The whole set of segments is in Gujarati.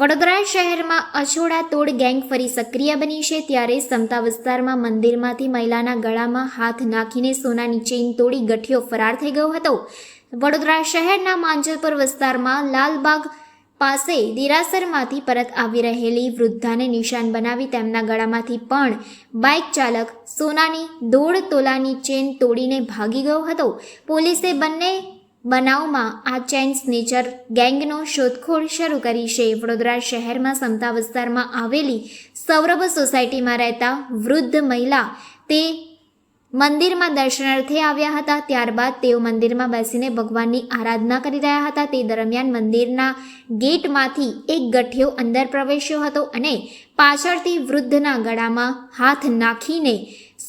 વડોદરા શહેરમાં અછોડા તોડ ગેંગ ફરી સક્રિય બની છે ત્યારે સમતા વિસ્તારમાં મંદિરમાંથી મહિલાના ગળામાં હાથ નાખીને સોનાની ચેઇન તોડી ગઠિયો ફરાર થઈ ગયો હતો. વડોદરા શહેરના માંજલપુર વિસ્તારમાં લાલબાગ પાસે દેરાસરમાંથી પરત આવી રહેલી વૃદ્ધાને નિશાન બનાવી તેમના ગળામાંથી પણ બાઇક ચાલક સોનાની દોઢ તોલાની ચેન તોડીને ભાગી ગયો હતો. પોલીસે બંને બનાવમાં આ ચેન સ્નેચર ગેંગનો શોધખોળ શરૂ કરી છે. વડોદરા શહેરમાં સમતા વિસ્તારમાં આવેલી સૌરભ સોસાયટીમાં રહેતા વૃદ્ધ મહિલા તે મંદિરમાં દર્શનાર્થે આવ્યા હતા. ત્યારબાદ તેઓ મંદિરમાં બેસીને ભગવાનની આરાધના કરી રહ્યા હતા. તે દરમિયાન મંદિરના ગેટમાંથી એક ગઠિયો અંદર પ્રવેશ્યો હતો અને પાછળથી વૃદ્ધના ગળામાં હાથ નાખીને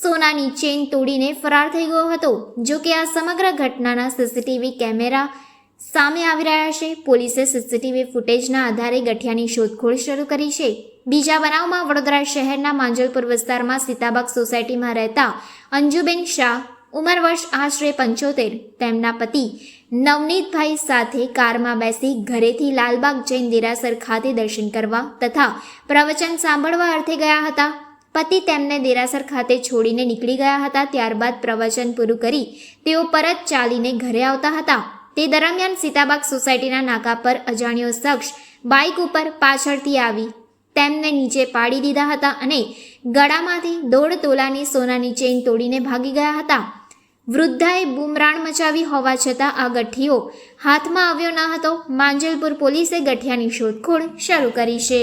સોનાની ચેન તોડીને ફરાર થઈ ગયો હતો. જો કે આ સમગ્ર ઘટનાના સીસીટીવી કેમેરા સામે આવી રહ્યા છે. પોલીસે સીસીટીવી ફૂટેજના આધારે ગઠિયાની શોધખોળ શરૂ કરી છે. બીજા બનાવમાં વડોદરા શહેરના માંજલપુર વિસ્તારમાં સીતાબાગ સોસાયટીમાં રહેતા અંજુબેન શાહ, ઉંમર વર્ષ આશરે પંચોતેર, તેમના પતિ નવનીતભાઈ સાથે કારમાં બેસી ઘરેથી લાલબાગ જૈન દેરાસર ખાતે દર્શન કરવા તથા પ્રવચન સાંભળવા અર્થે ગયા હતા. પતિ તેમને દેરાસર ખાતે છોડીને નીકળી ગયા હતા, ત્યારબાદ પ્રવચન પૂરું કરી તેઓ પરત ચાલીને ઘરે આવતા હતા. તે દરમિયાન સીતાબાગ સોસાયટીના નાકા પર અજાણ્યો શખ્સ બાઇક ઉપર પાછળથી આવી તેમને નીચે પાડી દીધા હતા અને ગળામાંથી દોઢ તોલાની સોનાની ચેઇન તોડીને ભાગી ગયા હતા. વૃદ્ધાએ બૂમરાણ મચાવી હોવા છતાં આ ગઠ્ઠીઓ હાથમાં આવ્યો ન હતો. માંજલપુર પોલીસે ગઠિયાની શોધખોળ શરૂ કરી છે.